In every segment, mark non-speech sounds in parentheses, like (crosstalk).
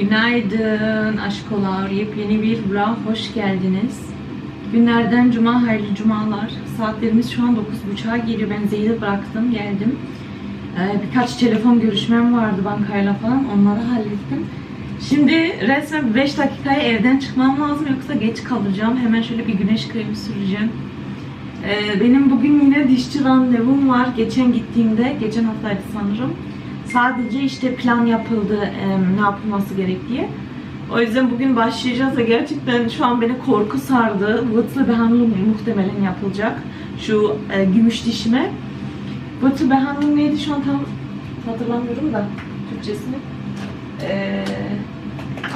Günaydın aşkolar. Yepyeni bir vlog hoş geldiniz. Günlerden cuma hayırlı cumalar. Saatlerimiz şu an 9.30'a geliyor. Ben Zeyd'i bıraktım, geldim. Ee, birkaç telefon görüşmem vardı bankayla falan. Onları hallettim. Şimdi resmen 5 dakikaya evden çıkmam lazım yoksa geç kalacağım. Hemen şöyle bir güneş kremi süreceğim. Ee, benim bugün yine dişçi randevum var. Geçen gittiğimde, geçen haftaydı sanırım. Sadece işte plan yapıldı, e, ne yapılması gerektiği. O yüzden bugün başlayacağız ve gerçekten şu an beni korku sardı. Vıtlı behandlım muhtemelen yapılacak. Şu e, gümüş dişime. Vıtlı behandlım neydi şu an tam hatırlamıyorum da Türkçesini. E,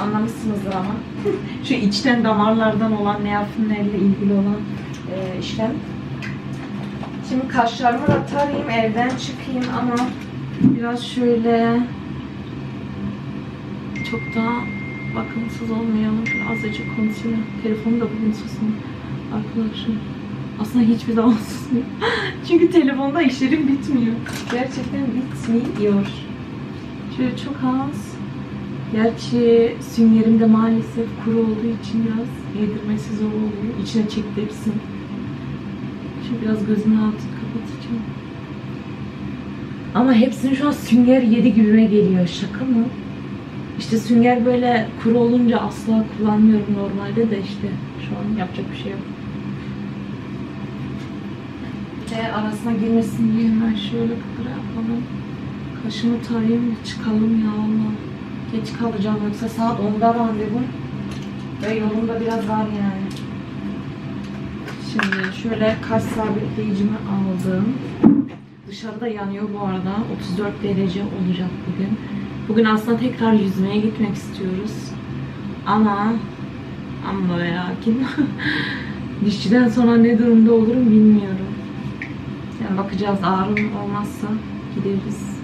anlamışsınızdır ama. (laughs) şu içten damarlardan olan ne yapımlarla ilgili olan e, işlem. Şimdi kaşlarımı da tarayayım, evden çıkayım ama biraz şöyle çok daha bakımsız olmayalım. Azıcık concealer. Telefonu da bugün susmuyor. Arkadaşım. Aslında hiçbir zaman (laughs) susmuyor. Çünkü telefonda işlerim bitmiyor. Gerçekten bitmiyor. Şöyle çok az. Gerçi süngerim de maalesef kuru olduğu için biraz yedirmesi zor oluyor. İçine çekti hepsini. Şimdi biraz gözümü altını kapatacağım. Ama hepsini şu an sünger yedi gibime geliyor. Şaka mı? İşte sünger böyle kuru olunca asla kullanmıyorum normalde de işte şu an yapacak bir şey yok. Ve arasına girmesin diye hemen şöyle kıpır yapalım. Kaşımı tarayayım da çıkalım ya Allah. Geç kalacağım yoksa saat 10'da randevum. Ve yolumda biraz var yani. Şimdi şöyle kaş sabitleyicimi aldım. Dışarıda yanıyor bu arada. 34 derece olacak bugün. Bugün aslında tekrar yüzmeye gitmek istiyoruz. Ama ama ve lakin (laughs) dişçiden sonra ne durumda olurum bilmiyorum. Yani bakacağız ağrım olmazsa gideriz.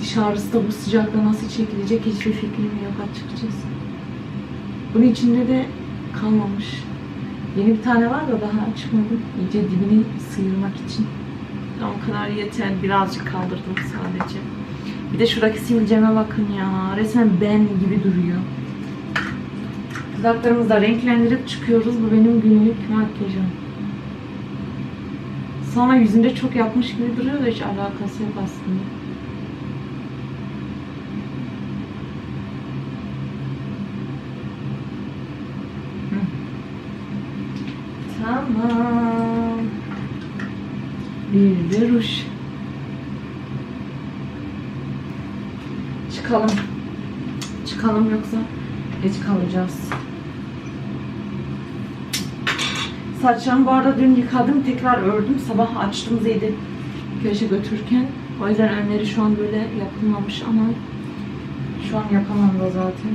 Diş ağrısı da bu sıcakta nasıl çekilecek hiçbir fikrim yok açıkçası. Bunun içinde de kalmamış. Yeni bir tane var da daha açmadım. İyice dibini sıyırmak için. O kadar yeter. Birazcık kaldırdım sadece. Bir de şuradaki sivilceme bakın ya. Resmen ben gibi duruyor. Dudaklarımızı da renklendirip çıkıyoruz. Bu benim günlük makyajım. Sonra yüzünde çok yapmış gibi duruyor da hiç alakası yok aslında. Tamam. Ruj. Çıkalım. Çıkalım yoksa geç kalacağız. Saçlarımı bu arada dün yıkadım. Tekrar ördüm. Sabah açtım Zeyd'i köşe götürürken. O yüzden önleri şu an böyle yapılmamış ama şu an yapamam da zaten.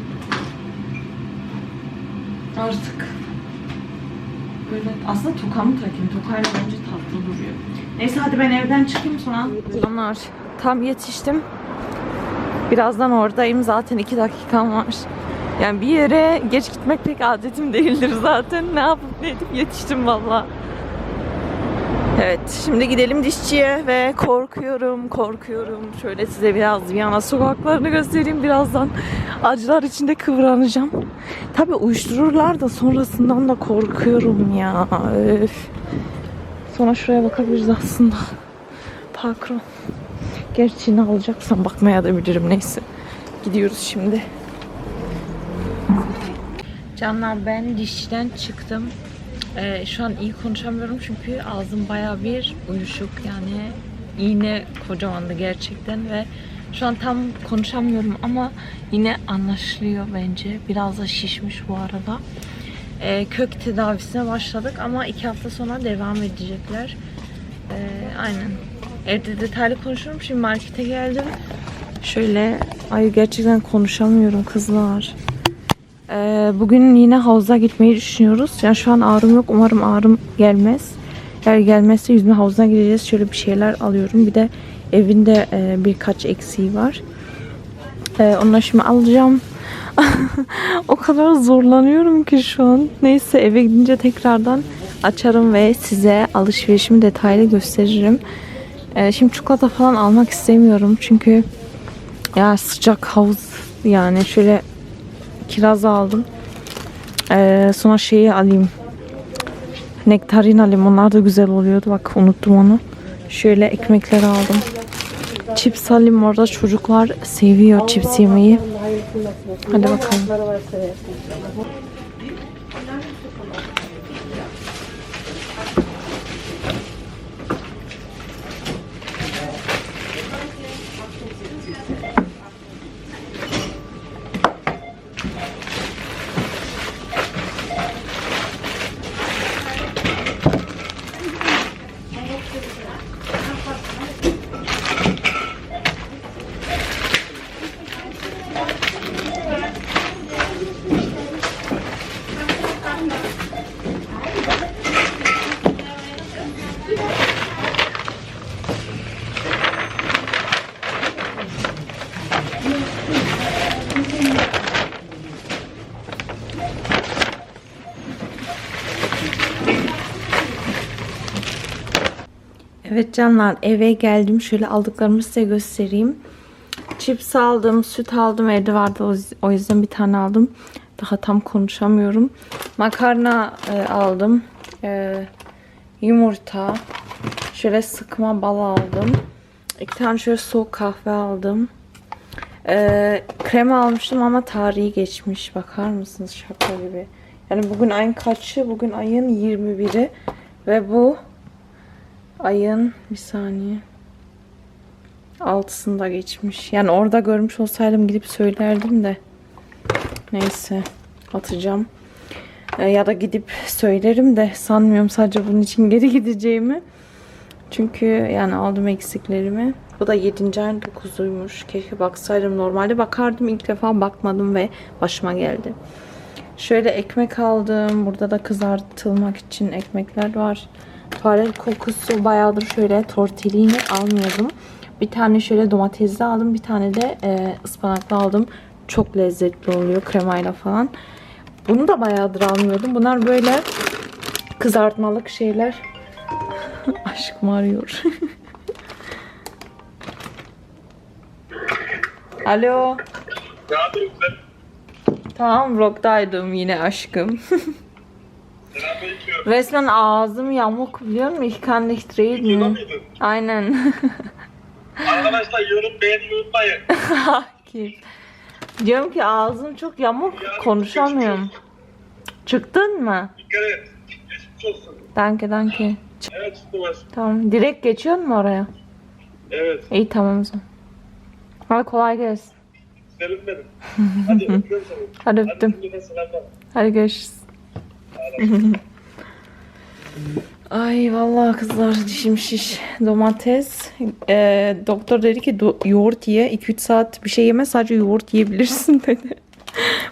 Artık böyle aslında tokamı takayım. Tokayla bence tatlı duruyor. Neyse hadi ben evden çıkayım sonra. Canlar tam yetiştim. Birazdan oradayım. Zaten iki dakikam var. Yani bir yere geç gitmek pek adetim değildir zaten. Ne yapıp ne edip yetiştim valla. Evet şimdi gidelim dişçiye ve korkuyorum korkuyorum. Şöyle size biraz Viyana sokaklarını göstereyim birazdan. Acılar içinde kıvranacağım. Tabi uyuştururlar da sonrasından da korkuyorum ya. Öf. Sonra şuraya bakabiliriz aslında. Pakron. Gerçi ne alacaksam bakmaya da bilirim neyse. Gidiyoruz şimdi. Canlar ben dişçiden çıktım. Ee, şu an iyi konuşamıyorum çünkü ağzım baya bir uyuşuk yani iğne kocamandı gerçekten ve şu an tam konuşamıyorum ama yine anlaşılıyor bence. Biraz da şişmiş bu arada. Ee, kök tedavisine başladık ama iki hafta sonra devam edecekler. Ee, aynen. Evde detaylı konuşurum. Şimdi markete geldim. Şöyle ay gerçekten konuşamıyorum kızlar. Ee, bugün yine havuza gitmeyi düşünüyoruz. Yani şu an ağrım yok. Umarım ağrım gelmez. Eğer gelmezse yüzme havuzuna gideceğiz. Şöyle bir şeyler alıyorum. Bir de evinde e, birkaç eksiği var. Ee, onları şimdi alacağım. (laughs) o kadar zorlanıyorum ki şu an. Neyse eve gidince tekrardan açarım ve size alışverişimi detaylı gösteririm. Ee, şimdi çikolata falan almak istemiyorum çünkü ya sıcak havuz yani şöyle kiraz aldım. Ee, sonra şeyi alayım. Nektarin alayım. Onlar da güzel oluyordu. Bak unuttum onu. Şöyle ekmekler aldım. Chips alayım orada çocuklar seviyor chips yemeyi. Hadi bakalım. Evet canlar eve geldim. Şöyle aldıklarımı size göstereyim. Chips aldım, süt aldım. Evde vardı o yüz- o yüzden bir tane aldım. Daha tam konuşamıyorum. Makarna e, aldım. E, yumurta. Şöyle sıkma bal aldım. İki tane şöyle soğuk kahve aldım. E, krem almıştım ama tarihi geçmiş. Bakar mısınız şaka gibi. Yani bugün ayın kaçı? Bugün ayın 21'i. Ve bu ayın bir saniye altısında geçmiş. Yani orada görmüş olsaydım gidip söylerdim de. Neyse atacağım. Ee, ya da gidip söylerim de sanmıyorum sadece bunun için (laughs) geri gideceğimi. Çünkü yani aldım eksiklerimi. Bu da 7. ayın 9'uymuş. Keşke baksaydım. Normalde bakardım. ilk defa bakmadım ve başıma geldi. Şöyle ekmek aldım. Burada da kızartılmak için ekmekler var. Fare kokusu bayağıdır şöyle tortellini almıyordum. Bir tane şöyle domatesli aldım. Bir tane de e, ıspanaklı aldım. Çok lezzetli oluyor kremayla falan. Bunu da bayağıdır almıyordum. Bunlar böyle kızartmalık şeyler. (laughs) Aşkım arıyor. (laughs) Alo. Tamam vlogdaydım yine aşkım. (laughs) Resmen ağzım yamuk biliyor musun? Videoda reden. mıydın? Aynen. (laughs) Arkadaşlar yorum beğenmeyi unutmayın. Akif. Diyorum ki ağzım çok yamuk konuşamıyorum. Çıktın mı? Dikkat et. Danke danke. Evet baş. Tamam. Direkt geçiyor mu oraya? Evet. İyi tamam o zaman. Hadi kolay gelsin. Selim benim. Hadi öpüyorum seni. (laughs) Hadi Hadi öptüm. selamlar. Hadi görüşürüz. Ay vallahi kızlar dişim şiş. Domates. Ee, doktor dedi ki yoğurt ye. 2-3 saat bir şey yeme sadece yoğurt yiyebilirsin (laughs) dedi.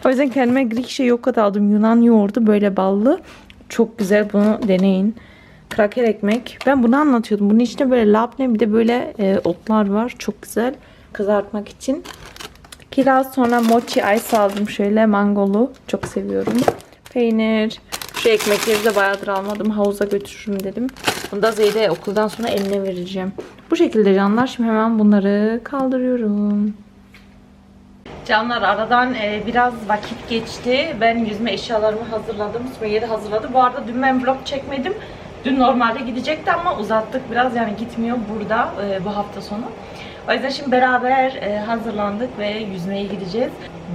o yüzden kendime Greek şey yoğurt aldım. Yunan yoğurdu böyle ballı. Çok güzel bunu deneyin. Kraker ekmek. Ben bunu anlatıyordum. Bunun içinde böyle labne bir de böyle e, otlar var. Çok güzel. Kızartmak için. Kiraz sonra mochi ice aldım şöyle mangolu. Çok seviyorum. Peynir. Şu ekmekleri de bayağıdır almadım. Havuza götürürüm dedim. Bunu da Zeyde okuldan sonra eline vereceğim. Bu şekilde canlar. Şimdi hemen bunları kaldırıyorum. Canlar aradan e, biraz vakit geçti. Ben yüzme eşyalarımı hazırladım. Sümeyye hazırladı. Bu arada dün ben vlog çekmedim. Dün normalde gidecekti ama uzattık biraz. Yani gitmiyor burada e, bu hafta sonu. O yüzden şimdi beraber e, hazırlandık ve yüzmeye gideceğiz.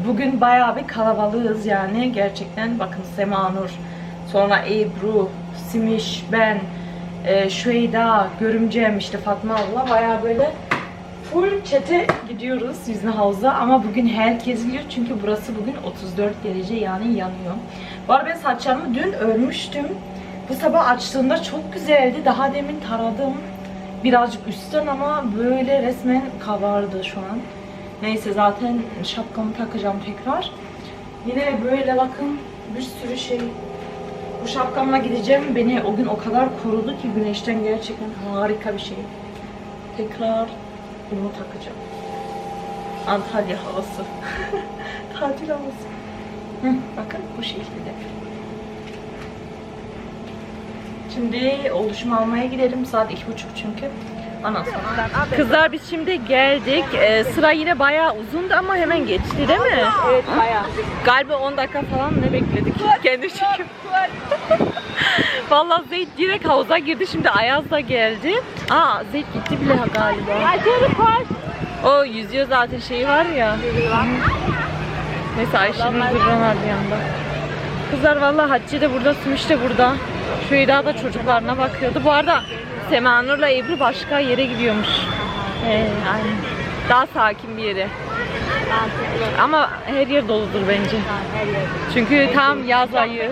Bugün bayağı bir kalabalığız yani. Gerçekten bakın Sema Nur, sonra Ebru, Simiş, ben, e, Şüeyda, Görümcem, işte Fatma abla bayağı böyle full çete gidiyoruz yüzme havuza ama bugün herkes gidiyor çünkü burası bugün 34 derece yani yanıyor. Bu arada ben saçlarımı dün örmüştüm. Bu sabah açtığımda çok güzeldi. Daha demin taradım. Birazcık üstten ama böyle resmen kabardı şu an. Neyse zaten şapkamı takacağım tekrar. Yine böyle bakın bir sürü şey. Bu şapkamla gideceğim. Beni o gün o kadar korudu ki güneşten gerçekten harika bir şey. Tekrar bunu takacağım. Antalya havası. (laughs) Tatil havası. Hı, bakın bu şekilde. Şimdi oluşumu almaya gidelim. Saat iki buçuk çünkü. Kızlar biz şimdi geldik. Ee, sıra yine bayağı uzundu ama hemen geçti değil mi? Evet bayağı. Galiba 10 dakika falan ne bekledik. Kendi çekim. Vallahi Zeyt direkt havuza girdi. Şimdi Ayaz da geldi. Aa Zeyt gitti bile galiba. O yüzüyor zaten şeyi var ya. Neyse Ayşenur Zırran var bir yanda. Kızlar vallahi Hatice de burada, Sümüş de burada. Şüheyda da çocuklarına bakıyordu. Bu arada Semanur'la Ebru başka yere gidiyormuş. Ee, aynen. Daha sakin bir yere. Ama her yer doludur bence. Çünkü tam yaz ayı.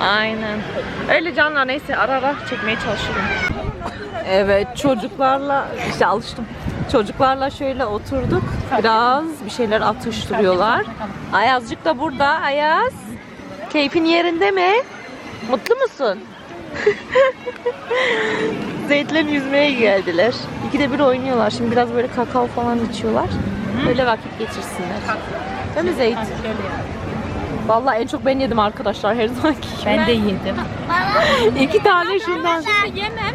Aynen. Öyle canlar neyse ara ara çekmeye çalışıyorum. Evet çocuklarla işte alıştım. Çocuklarla şöyle oturduk. Biraz bir şeyler atıştırıyorlar. Ayazcık da burada. Ayaz. Keyfin yerinde mi? Mutlu musun? (laughs) Zeytlerin yüzmeye geldiler. İkide bir oynuyorlar. Şimdi biraz böyle kakao falan içiyorlar. Böyle vakit geçirsinler. Değil mi Zeyt? Vallahi en çok ben yedim arkadaşlar her (laughs) zamanki. Ben de yedim. İki tane şundan. yemem.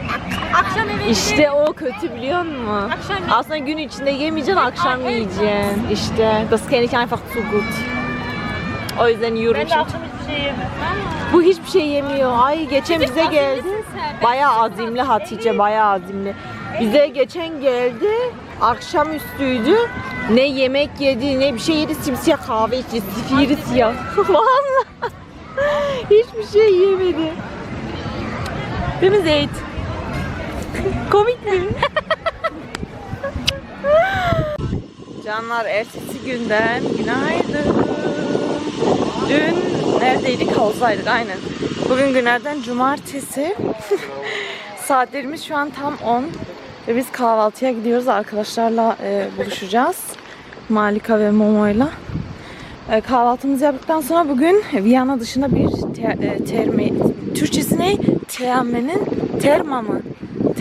Akşam eve İşte o kötü biliyor musun? Akşam Aslında gün içinde yemeyeceksin, akşam yiyeceksin. İşte, das kenne ich einfach zu gut. O yüzden yiyorum Ben de şimdi. akşam şey yemem. Bu hiçbir şey yemiyor. Ay geçen bize geldi. Bayağı azimli Hatice, bayağı azimli. Bize geçen geldi. Akşamüstüydü. Ne yemek yedi, ne bir şey yedi. Simsiyah kahve içti. Zifiri siyah. (laughs) Vallahi. Hiçbir şey yemedi. Değil mi Zeyt? Komik mi? (laughs) Canlar ertesi günden günaydın. Dün neredeydik? Havuzdaydık aynen. Bugün günlerden cumartesi. (laughs) Saatlerimiz şu an tam 10. Ve biz kahvaltıya gidiyoruz. Arkadaşlarla e, buluşacağız. Malika ve Momo'yla. E, kahvaltımızı yaptıktan sonra bugün Viyana dışında bir te- e, terme... Türkçesi ne? Termenin terma mı?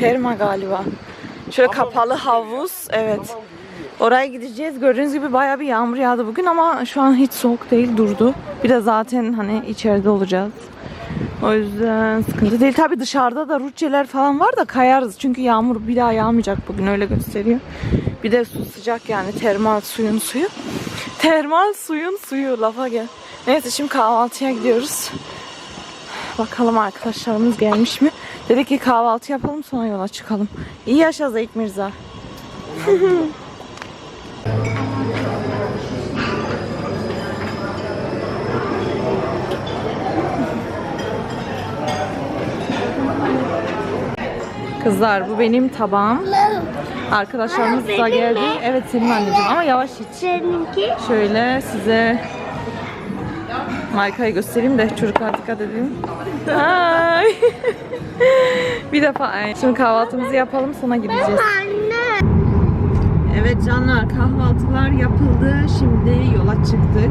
Terma galiba. Şöyle kapalı havuz. Evet. Oraya gideceğiz. Gördüğünüz gibi bayağı bir yağmur yağdı bugün ama şu an hiç soğuk değil durdu. Bir de zaten hani içeride olacağız. O yüzden sıkıntı değil. Tabii dışarıda da rutçeler falan var da kayarız. Çünkü yağmur bir daha yağmayacak bugün öyle gösteriyor. Bir de su sıcak yani termal suyun suyu. Termal suyun suyu lafa gel. Neyse şimdi kahvaltıya gidiyoruz. Bakalım arkadaşlarımız gelmiş mi? Dedik ki kahvaltı yapalım sonra yola çıkalım. İyi yaşa Zeyt Mirza. (laughs) Kızlar bu benim tabağım. Arkadaşlarımız da geldi. Evet senin anneciğim ama yavaş iç. Seninki? Şöyle size markayı göstereyim de çocuklar dikkat edin. (laughs) Bir defa. Şimdi kahvaltımızı yapalım sonra gideceğiz. Evet canlar kahvaltılar yapıldı. Şimdi yola çıktık.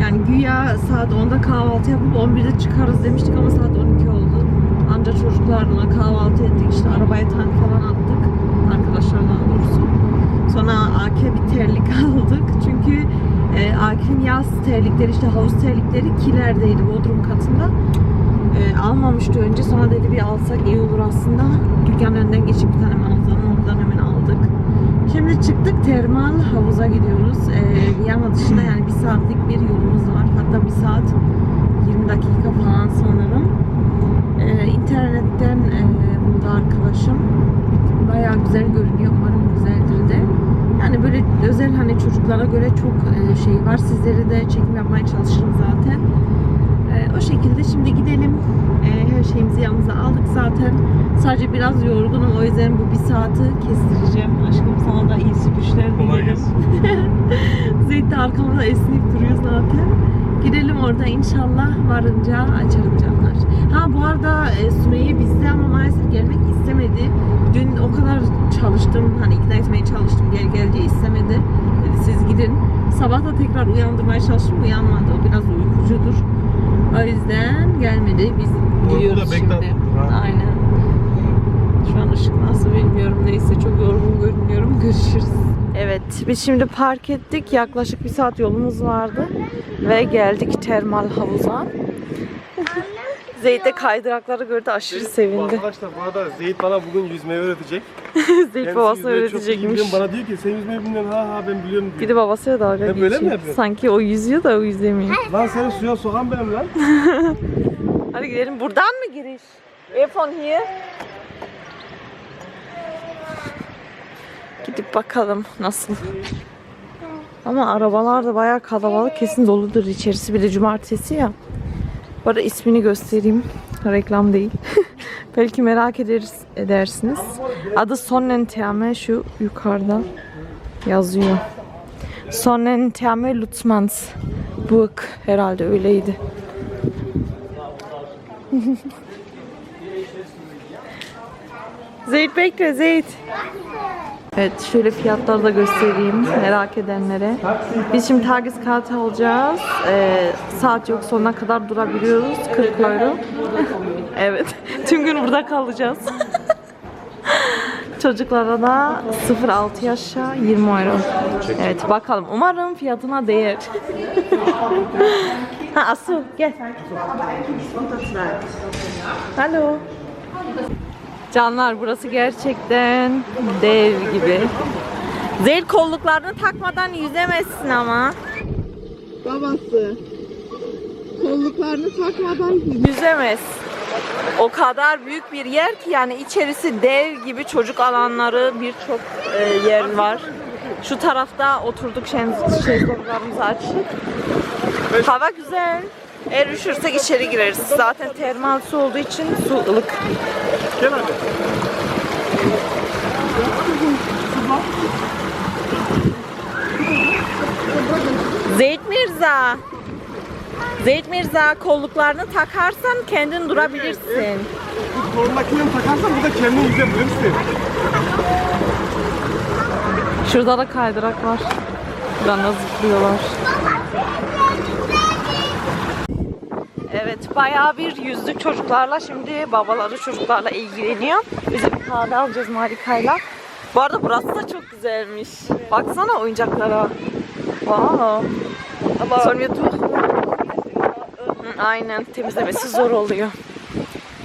Yani güya saat 10'da kahvaltı yapıp 11'de çıkarız demiştik ama saat 12 oldu. Anca çocuklarla kahvaltı ettik. İşte arabaya tank falan attık. Arkadaşlarla doğrusu. Sonra AK bir terlik (laughs) aldık. Çünkü e, Akif'in yaz terlikleri işte havuz terlikleri kilerdeydi Bodrum katında. E, almamıştı önce. Sonra dedi bir alsak iyi olur aslında. Dükkanın önünden geçip bir tane aldık. Şimdi çıktık termal havuza gidiyoruz. Ee, dışında yani bir saatlik bir yolumuz var. Hatta bir saat 20 dakika falan sanırım. Ee, internetten e, buldu arkadaşım. Bayağı güzel görünüyor. Umarım güzeldir de. Yani böyle özel hani çocuklara göre çok e, şey var. Sizleri de çekim yapmaya çalışırım zaten. E, o şekilde şimdi gidelim. E, her şeyimizi yanımıza aldık zaten. Sadece biraz yorgunum. O yüzden bu bir saati kestireceğim. Aşkım sana da iyi sürüşler Kolay dilerim. gelsin. (laughs) Zeyt de arkamda esneyip duruyor zaten. Gidelim orada inşallah varınca açarım canlar. Ha bu arada e, Sümeyye bizde ama maalesef gelmek istemedi. Dün o kadar çalıştım hani ikna etmeye çalıştım gel gel diye istemedi. Dedi siz gidin. Sabah da tekrar uyandırmaya çalıştım uyanmadı. O biraz uykucudur. O yüzden gelmedi. Biz gidiyoruz şimdi. Aynen. Şu an ışık nasıl bilmiyorum. Neyse çok yorgun görünüyorum. (laughs) Görüşürüz. Evet biz şimdi park ettik. Yaklaşık bir saat yolumuz vardı. Ve geldik termal havuza. Zeyt de kaydırakları gördü aşırı sevindi. Arkadaşlar bu arada Zeyt bana bugün yüzmeyi öğretecek. (laughs) Zeyt Kendisi babasına öğretecekmiş. Bana diyor ki sen yüzmeyi bilmiyorsun ha ha ben biliyorum diyor. Bir de babasıyla dalga Hep böyle mi geçiyor. yapıyor? Sanki o yüzüyor da o yüzemiyor. (laughs) Lan seni suya sokan benim lan. (laughs) Hadi gidelim. Buradan mı giriş? Airphone here. Gidip bakalım nasıl. Ama arabalar da bayağı kalabalık. Kesin doludur içerisi. Bir de cumartesi ya. Bu arada ismini göstereyim. Reklam değil. (laughs) Belki merak ederiz, edersiniz. Adı Sonnenterme şu yukarıda yazıyor. Sonnenterme Lutzmanns Burg herhalde öyleydi. (laughs) Zeyt bekle Zeyt. Evet şöyle fiyatları da göstereyim merak edenlere. Biz şimdi Tagiz kartı alacağız. Ee, saat yok sonuna kadar durabiliyoruz. 40 euro. (laughs) evet. Tüm gün burada kalacağız. (laughs) Çocuklara da 0-6 yaşa 20 euro. Evet bakalım. Umarım fiyatına değer. (laughs) ha Asu gel. Hallo. Canlar burası gerçekten dev gibi. Zel kolluklarını takmadan yüzemezsin ama. Babası. Kolluklarını takmadan Yüzemez. O kadar büyük bir yer ki yani içerisi dev gibi çocuk alanları birçok e, yer var. Şu tarafta oturduk şezlonglarımızı açtık. Hava güzel. Eğer üşürsek içeri gireriz. Zaten termal su olduğu için su ılık. Gel hadi. Zeyd Mirza. Zeyd Mirza kolluklarını takarsan kendin durabilirsin. Bu kolundakini takarsan burada kendin yüzebilirsin. Şurada da kaydırak var. Buradan da zıplıyorlar. Evet bayağı bir yüzdük çocuklarla. Şimdi babaları çocuklarla ilgileniyor. Biz de bir kahve alacağız Marika'yla. Bu arada burası da çok güzelmiş. Baksana oyuncaklara. Wow. Wir Tuch? Hı, Aynen temizlemesi zor oluyor.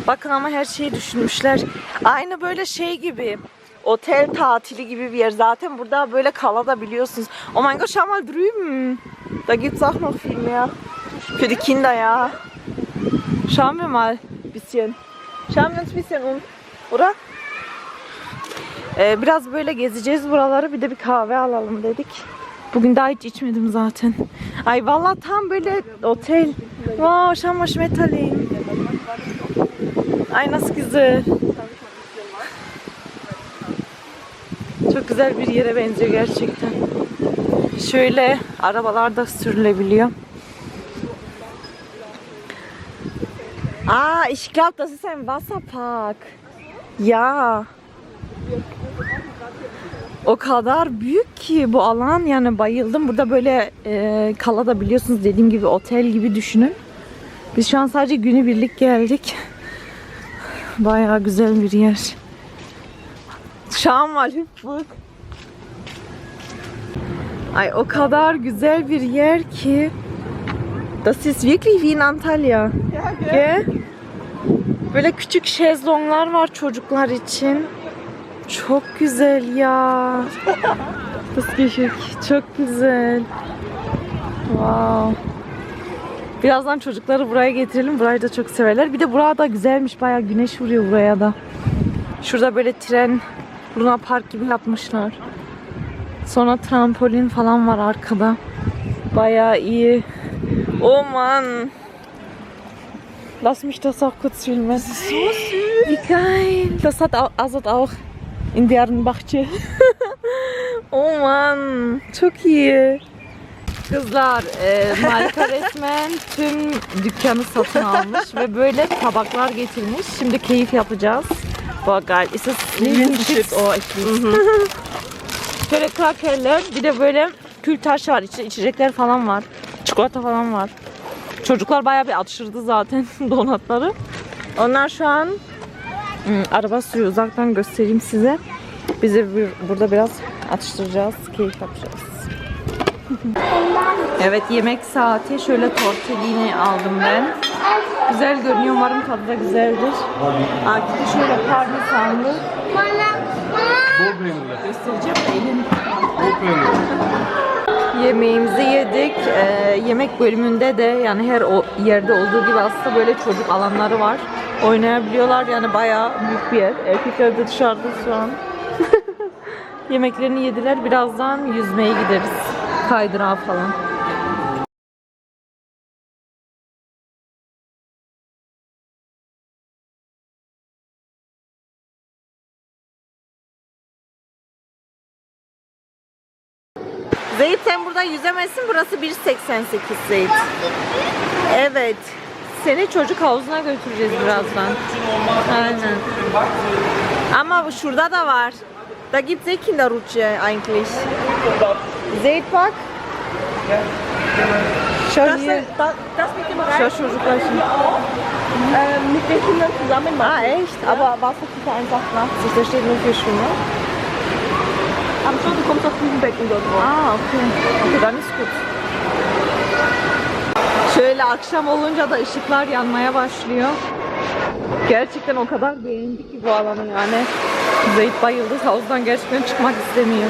Bakın ama her şeyi düşünmüşler. Aynı böyle şey gibi. Otel tatili gibi bir yer. Zaten burada böyle kalabiliyorsunuz. Oh mein Gott, schau mal drüben. Da gibt's auch noch viel mehr. Für die Kinder ya. Schauen wir mal ein bisschen. Schauen wir uns ein bisschen um. Oder? Ee, biraz böyle gezeceğiz buraları. Bir de bir kahve alalım dedik. Bugün daha hiç içmedim zaten. Ay vallahi tam böyle otel. Wow, schau mal. Ay nasıl güzel. Çok güzel bir yere benziyor gerçekten. Şöyle arabalar da sürülebiliyor. Ah, ich glaube, das ist ein Wasserpark. Ja. O kadar büyük ki bu alan yani bayıldım. Burada böyle e, kalabiliyorsunuz dediğim gibi otel gibi düşünün. Biz şu an sadece günübirlik geldik. Bayağı güzel bir yer. Schau mal Hüpfburg. Ay o kadar güzel bir yer ki. Das ist wirklich wie in Antalya. Gell? Böyle küçük şezlonglar var çocuklar için. Çok güzel ya. (laughs) Das küçük. Çok güzel. Wow. Birazdan çocukları buraya getirelim. Burayı da çok severler. Bir de burada güzelmiş. Bayağı güneş vuruyor buraya da. Şurada böyle tren, Luna Park gibi yapmışlar. Sonra trampolin falan var arkada. Bayağı iyi. Oh man. Lass mich das auch kurz filmen. Das ist so süß. Wie geil. Das hat Azat auch in deren bahçe. oh man. Çok iyi. Kızlar, e, Marika (laughs) resmen tüm dükkanı satın almış ve böyle tabaklar getirmiş. Şimdi keyif yapacağız. Boah geil. Ist das Linsenchips? Oh, ich lieb's. Şöyle krakerler, bir de böyle kül taş var. İçinde içecekler falan var. Çikolata falan var. Çocuklar bayağı bir atıştırdı zaten (laughs) donatları. Onlar şu an hmm, araba sürüyor. Uzaktan göstereyim size. Biz de bir- burada biraz atıştıracağız. Keyif yapacağız. (laughs) evet yemek saati. Şöyle tortellini aldım ben. Güzel görünüyor. Umarım tadı da güzeldir. Akif şöyle parmesanlı. Bol peynirli. Göstereceğim. Bol peynirli. Yemeğimizi yedik. Ee, yemek bölümünde de yani her o yerde olduğu gibi aslında böyle çocuk alanları var. Oynayabiliyorlar yani bayağı büyük bir yer. Erkekler de dışarıda şu an. (laughs) Yemeklerini yediler. Birazdan yüzmeye gideriz. Kaydırağa falan. Sen burada yüzemezsin. Burası 1.88 Zeyt. Evet. Seni çocuk havuzuna götüreceğiz birazdan. Aynen. Ama şurada da var. Da gibt es Kinderrutsche eigentlich. Zeyt bak. Schau hier. Das mit dem Schau äh, mit den Kindern zusammen machen. Ah echt? Aber Wasserküche einfach nachts. Da steht nur für Schwimmer. Am Schluss du kommst auf Fliegenbecken dort drauf. Aa okey. Okey dann ist gut. Şöyle akşam olunca da ışıklar yanmaya başlıyor. Gerçekten o kadar beğendik ki bu alanı yani. Zeyt bayıldı. Havuzdan gerçekten çıkmak istemiyor.